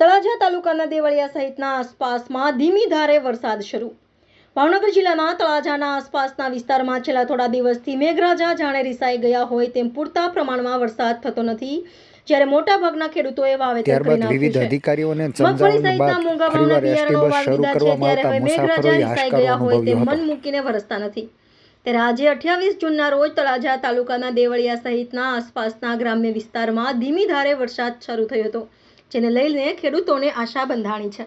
તળાજા તાલુકાના દેવળિયા સહિતના આસપાસમાં ધીમી ધારે વરસાદ શરૂ. ભાવનગર જિલ્લાના તળાજાના આસપાસના વિસ્તારમાં છેલ્લા થોડા દિવસથી મેઘરાજા જાણે રિસાઈ ગયા હોય તેમ પૂરતા પ્રમાણમાં વરસાદ થતો નથી જ્યારે મોટાભાગના ખેડૂતોએ વાવેતર કરી વિવિધ અધિકારીઓને મગફળી બાદ મોંઘા ફરીવાર ભાવના એસટી બિયારણો શરૂ વાવી દીધા છે કરવામાં આવતા મુસાફરોએ ગયા હોય તેમ મન મૂકીને વરસતા નથી. ત્યારે આજે અઠ્યાવીસ જૂનના રોજ તળાજા તાલુકાના દેવળિયા સહિતના આસપાસના ગ્રામ્ય વિસ્તારમાં ધીમી ધારે વરસાદ શરૂ થયો હતો. જેને લઈને ખેડૂતોને આશા બંધાણી છે.